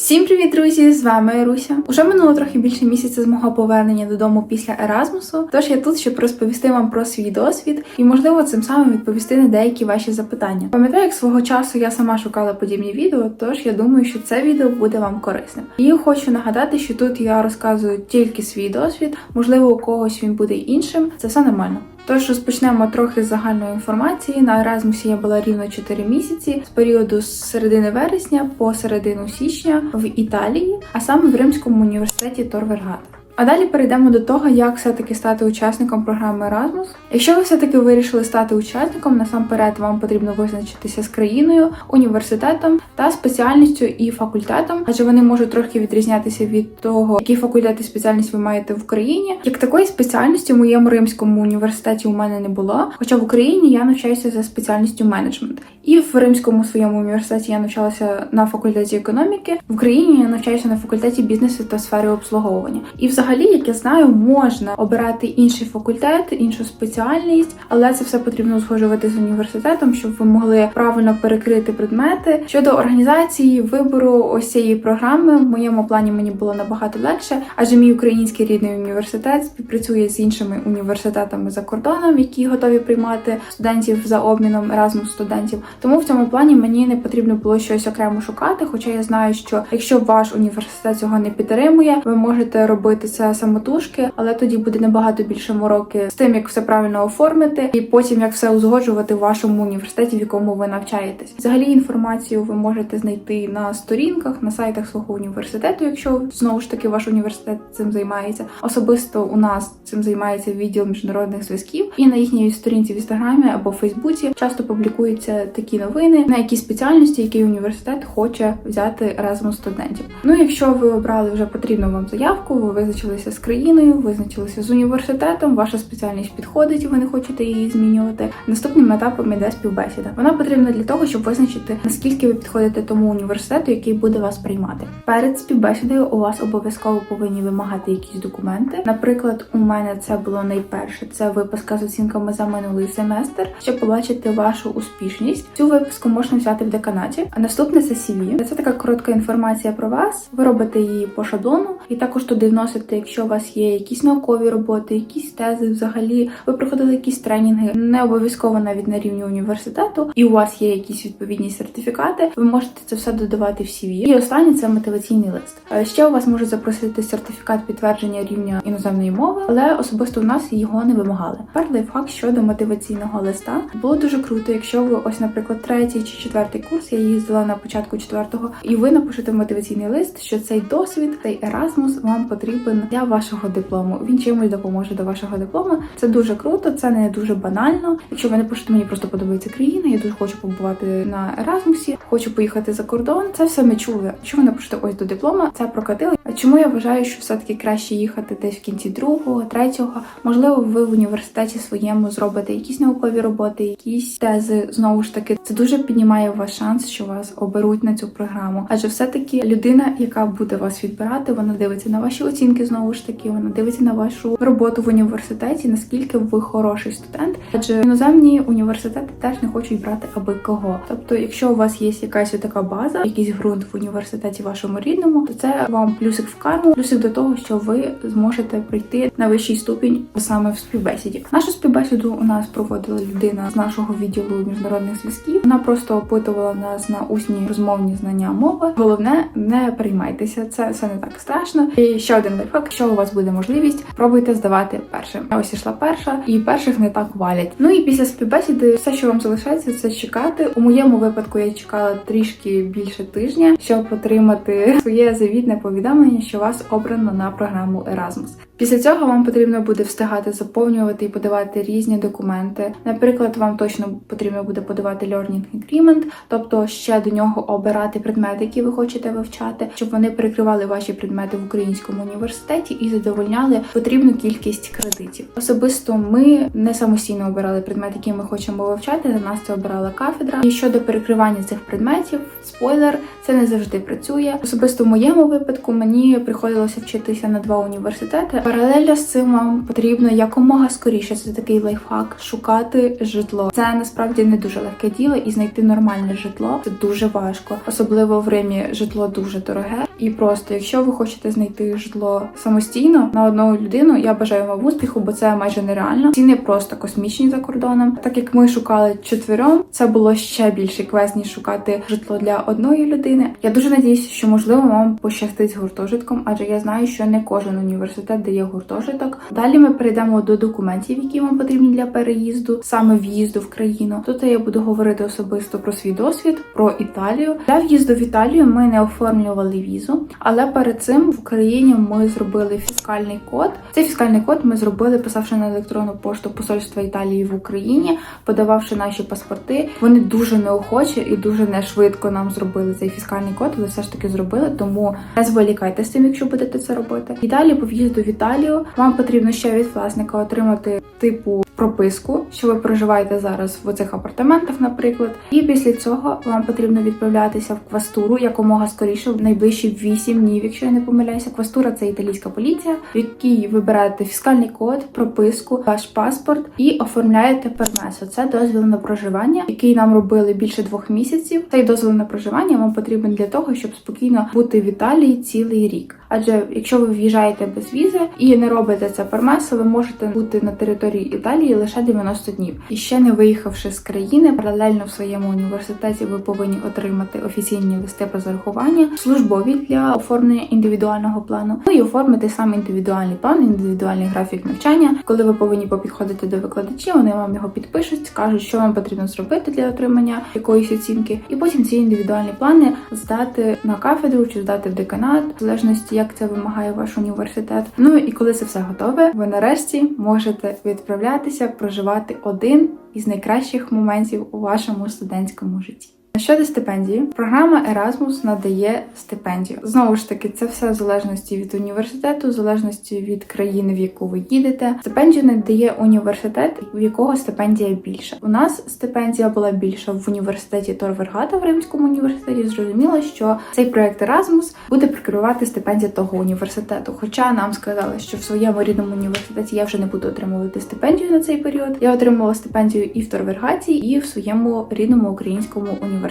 Всім привіт, друзі! З вами Руся. Уже минуло трохи більше місяця з мого повернення додому після Еразмусу. Тож я тут, щоб розповісти вам про свій досвід і, можливо, цим самим відповісти на деякі ваші запитання. Пам'ятаю, як свого часу я сама шукала подібні відео, тож я думаю, що це відео буде вам корисним. І хочу нагадати, що тут я розказую тільки свій досвід, можливо, у когось він буде іншим. Це все нормально. Тож розпочнемо трохи з загальної інформації. На Еразмусі я була рівно 4 місяці з періоду з середини вересня по середину січня в Італії, а саме в Римському університеті Торвергат. А далі перейдемо до того, як все-таки стати учасником програми Erasmus. Якщо ви все-таки вирішили стати учасником, насамперед вам потрібно визначитися з країною, університетом та спеціальністю і факультетом, адже вони можуть трохи відрізнятися від того, який факультет і спеціальність ви маєте в Україні. Як такої спеціальності в моєму римському університеті у мене не було, хоча в Україні я навчаюся за спеціальністю менеджмент. І в римському своєму університеті я навчалася на факультеті економіки. В Україні я навчаюся на факультеті бізнесу та сфери обслуговування. І взагалі, як я знаю, можна обирати інший факультет, іншу спеціальність, але це все потрібно узгоджувати з університетом, щоб ви могли правильно перекрити предмети. Щодо організації вибору ось цієї програми, в моєму плані мені було набагато легше, адже мій український рідний університет співпрацює з іншими університетами за кордоном, які готові приймати студентів за обміном Erasmus студентів. Тому в цьому плані мені не потрібно було щось окремо шукати. Хоча я знаю, що якщо ваш університет цього не підтримує, ви можете робити це самотужки, але тоді буде набагато більше мороки з тим, як все правильно оформити, і потім як все узгоджувати в вашому університеті, в якому ви навчаєтесь. Взагалі інформацію ви можете знайти на сторінках, на сайтах свого університету, якщо знову ж таки ваш університет цим займається. Особисто у нас цим займається відділ міжнародних зв'язків, і на їхній сторінці в інстаграмі або Фейсбуці часто публікуються такі новини, на які спеціальності, який університет хоче взяти разом студентів. Ну, якщо ви обрали вже потрібну вам заявку, ви визначилися з країною, визначилися з університетом, ваша спеціальність підходить, і ви не хочете її змінювати. Наступним етапом іде співбесіда. Вона потрібна для того, щоб визначити наскільки ви підходите тому університету, який буде вас приймати. Перед співбесідою у вас обов'язково повинні вимагати якісь документи. Наприклад, у мене це було найперше. Це виписка з оцінками за минулий семестр, щоб побачити вашу успішність. Цю виписку можна взяти в деканаті. А наступне це CV. Це така коротка інформація про вас. Ви робите її по шаблону, і також туди вносите, якщо у вас є якісь наукові роботи, якісь тези, взагалі ви проходили якісь тренінги, не обов'язково навіть на рівні університету, і у вас є якісь відповідні сертифікати. Ви можете це все додавати в CV. І останнє це мотиваційний лист. Е, Ще у вас можуть запросити сертифікат підтвердження рівня іноземної мови, але особисто у нас його не вимагали. Тепер лайфхак щодо мотиваційного листа було дуже круто, якщо ви ось, наприклад, третій чи четвертий курс, я їздила на початку четвертого, і ви напишете мотиваційний лист, що цей досвід, цей Erasmus вам потрібен для вашого диплому. Він чимось допоможе до вашого диплому. Це дуже круто, це не дуже банально. Якщо ви не пишете, мені просто подобається країна, я дуже хочу побувати на Еразмусі, хочу поїхати за кордон. Це все ми чули. Якщо ви напишете ось до диплома, це прокатили. Чому я вважаю, що все-таки краще їхати десь в кінці другого, третього? Можливо, ви в університеті своєму зробите якісь наукові роботи, якісь тези. Знову ж таки, це дуже піднімає ваш шанс, що вас оберуть на цю програму. Адже все-таки людина, яка буде вас відбирати, вона дивиться на ваші оцінки. Знову ж таки, вона дивиться на вашу роботу в університеті, наскільки ви хороший студент. Адже іноземні університети теж не хочуть брати аби кого. Тобто, якщо у вас є якась така база, якийсь ґрунт в університеті вашому рідному, то це вам плюсик в карму, плюсик до того, що ви зможете прийти на вищий ступінь саме в співбесіді. Нашу співбесіду у нас проводила людина з нашого відділу міжнародних зв'язків. Вона просто опитувала нас на усні розмовні знання мови. Головне, не переймайтеся, це все не так страшно. І ще один лайфхак, якщо у вас буде можливість, пробуйте здавати першим. Я ось ішла перша, і перших не так валять. Ну і після співбесіди все, що вам залишається, це чекати. У моєму випадку я чекала трішки більше тижня, щоб отримати своє завітне повідомлення, що вас обрано на програму Erasmus. Після цього вам потрібно буде встигати заповнювати і подавати різні документи. Наприклад, вам точно потрібно буде подавати Learning Agreement, тобто ще до нього обирати предмети, які ви хочете вивчати, щоб вони перекривали ваші предмети в українському університеті і задовольняли потрібну кількість кредитів. Особисто ми не самостійно обирали предмет, який ми хочемо вивчати. За нас це обирала кафедра. І щодо перекривання цих предметів, спойлер, це не завжди працює. Особисто в моєму випадку мені приходилося вчитися на два університети. Паралельно з цим вам потрібно якомога скоріше, це такий лайфхак, шукати житло. Це насправді не дуже легке діло, і знайти нормальне житло це дуже важко, особливо в Римі житло дуже дороге. І просто, якщо ви хочете знайти житло самостійно на одну людину, я бажаю вам успіху, бо це майже нереально. Ціни просто космічні за кордоном. Так як ми шукали четвером, це було ще більше квест, ніж шукати житло для одної людини. Я дуже надіюся, що можливо вам пощастить з гуртожитком, адже я знаю, що не кожен університет дає гуртожиток. Далі ми перейдемо до документів, які вам потрібні для переїзду, саме в'їзду в країну. Тут я буду говорити особисто про свій досвід, про Італію. Для в'їзду в Італію ми не оформлювали візу, але перед цим в Україні ми зробили фіскальний код. Цей фіскальний код ми зробили, писавши на електронну пошту посольства Італії в Україні, подававши наші паспорти. Вони дуже неохоче і дуже не швидко нам зробили цей фіскальний код, але все ж таки зробили. Тому не зволікайте з цим, якщо будете це робити. І далі по в'їзду в Італію вам потрібно ще від власника отримати типу прописку, що ви проживаєте зараз в цих апартаментах, наприклад. І після цього вам потрібно відправлятися в квастуру якомога скоріше, в найближчі 8 днів, якщо я не помиляюся. Квастура це італійська поліція, в якій ви берете фіскальний код, прописку, ваш паспорт і оформляєте пермесо. Це дозвіл на проживання, який нам робили більше двох місяців. Цей дозвіл на проживання вам потрібен для того, щоб спокійно бути в Італії цілий рік. Адже якщо ви в'їжджаєте без візи і не робите це пермесо, ви можете бути на території Італії лише 90 днів. І ще не виїхавши з країни, паралельно в своєму університеті ви повинні отримати офіційні листи про зарахування, службові для оформлення індивідуального плану. Ну і оформити сам індивідуальний план, індивідуальний графік навчання, коли ви повинні попідходити до викладачів, вони вам його підпишуть, скажуть, що вам потрібно зробити для отримання якоїсь оцінки, і потім ці індивідуальні плани здати на кафедру чи здати в деканат, в залежності як це вимагає ваш університет. Ну і коли це все готове, ви нарешті можете відправлятися проживати один із найкращих моментів у вашому студентському житті. Щодо стипендії, програма Erasmus надає стипендію. Знову ж таки, це все в залежності від університету, в залежності від країни, в яку ви їдете. Стипендію надає університет, в якого стипендія більша. У нас стипендія була більша в університеті Тор Вергата в Римському університеті. Зрозуміло, що цей проект Erasmus буде прикривати стипендія того університету. Хоча нам сказали, що в своєму рідному університеті я вже не буду отримувати стипендію на цей період. Я отримала стипендію і в Торвергаті, і в своєму рідному українському університеті.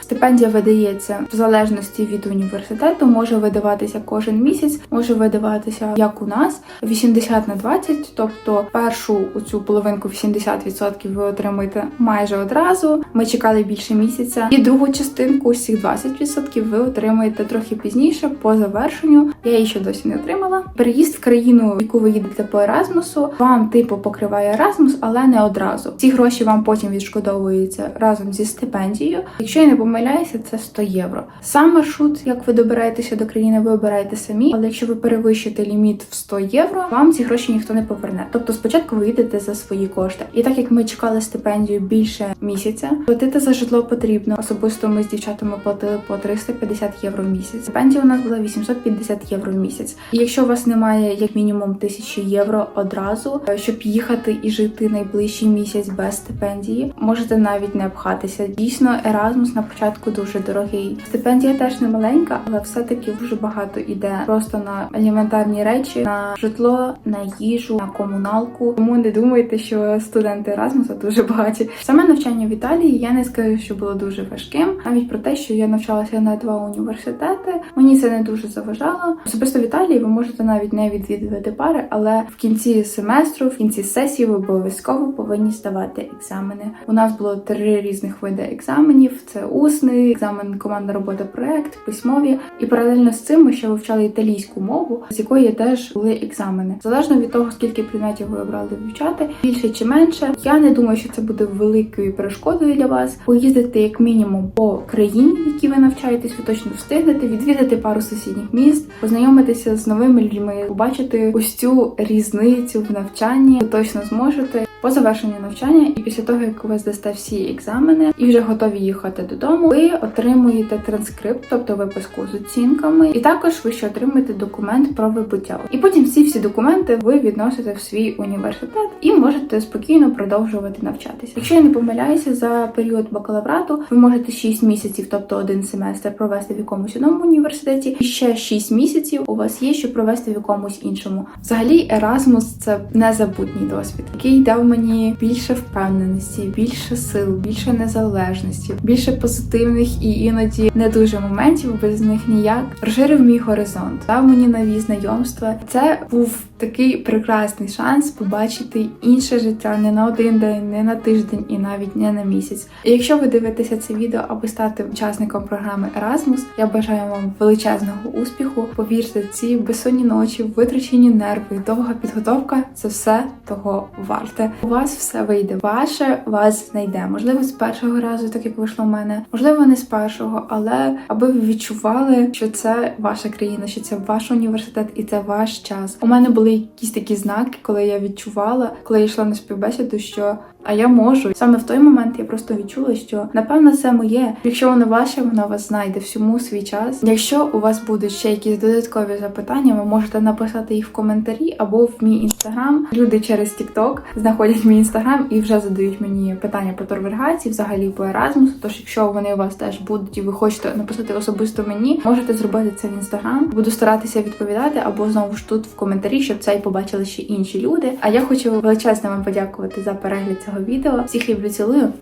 Стипендія видається в залежності від університету, може видаватися кожен місяць, може видаватися як у нас 80 на 20, тобто першу цю половинку 80% ви отримуєте майже одразу. Ми чекали більше місяця, і другу частинку усіх 20% ви отримаєте трохи пізніше по завершенню. Я її ще досі не отримала. Переїзд в країну, в яку ви їдете по Еразмусу, вам типу покриває Еразмус, але не одразу. Ці гроші вам потім відшкодовуються разом зі стипендією. Якщо я не помиляюся, це 100 євро. Сам маршрут, як ви добираєтеся до країни, ви обираєте самі. Але якщо ви перевищите ліміт в 100 євро, вам ці гроші ніхто не поверне. Тобто спочатку ви йдете за свої кошти. І так як ми чекали стипендію більше місяця, платити за житло потрібно. Особисто ми з дівчатами платили по 350 євро в місяць. Стипендія у нас була 850 євро в місяць. І якщо у вас немає як мінімум 1000 євро одразу, щоб їхати і жити найближчий місяць без стипендії, можете навіть не пхатися. Дійсно, Еразмус на початку дуже дорогий. Стипендія теж не маленька, але все-таки дуже багато іде просто на елементарні речі, на житло, на їжу, на комуналку. Тому не думайте, що студенти Еразмуса дуже багаті. Саме навчання в Італії я не скажу, що було дуже важким. Навіть про те, що я навчалася на два університети, мені це не дуже заважало. Особисто в Італії ви можете навіть не відвідувати пари, але в кінці семестру, в кінці сесії ви обов'язково повинні здавати екзамени. У нас було три різних види екзаменів: це усний, екзамен, командна робота, проект, письмові. І паралельно з цим ми ще вивчали італійську мову, з якої теж були екзамени. Залежно від того, скільки предметів ви обрали вивчати, більше чи менше. Я не думаю, що це буде великою перешкодою для вас. Поїздити як мінімум по країні, в якій ви навчаєтесь, ви точно встигнете, відвідати пару сусідніх міст, познайомитися з новими людьми, побачити ось цю різницю в навчанні. Ви точно зможете. По завершенню навчання і після того, як ви здасте всі екзамени і вже готові їхати додому, ви отримуєте транскрипт, тобто виписку з оцінками, і також ви ще отримуєте документ про вибуття. І потім всі всі документи ви відносите в свій університет і можете спокійно продовжувати навчатися. Якщо я не помиляюся, за період бакалаврату ви можете 6 місяців, тобто один семестр, провести в якомусь одному університеті, і ще 6 місяців у вас є, щоб провести в якомусь іншому. Взагалі, Erasmus – це незабутній досвід, який дав мені більше впевненості, більше сил, більше незалежності, більше позитивних і іноді не дуже моментів, без них ніяк. Розширив мій горизонт, дав мені нові знайомства. Це був такий прекрасний шанс побачити інше життя не на один день, не на тиждень і навіть не на місяць. І якщо ви дивитеся це відео, аби стати учасником програми Erasmus, я бажаю вам величезного успіху. Повірте, ці безсонні ночі, витрачені нерви, довга підготовка це все того варте. У вас все вийде. Ваше вас знайде. Можливо, з першого разу, так як вийшло в мене, можливо, не з першого, але аби ви відчували, що це ваша країна, що це ваш університет і це ваш час. У мене були якісь такі знаки, коли я відчувала, коли я йшла на співбесіду, що а я можу. Саме в той момент я просто відчула, що напевно це моє. Якщо воно ваше, воно вас знайде всьому свій час. Якщо у вас будуть ще якісь додаткові запитання, ви можете написати їх в коментарі або в мій інстаграм. Люди через TikTok знаходять мій інстаграм і вже задають мені питання по торвергації, взагалі по Еразмусу. Тож, якщо вони у вас теж будуть і ви хочете написати особисто мені, можете зробити це в інстаграм. Буду старатися відповідати або знову ж тут в коментарі, щоб це й побачили ще інші люди. А я хочу величезно вам подякувати за перегляд цього відео. Всіх люблю, цілую.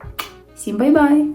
Всім бай-бай!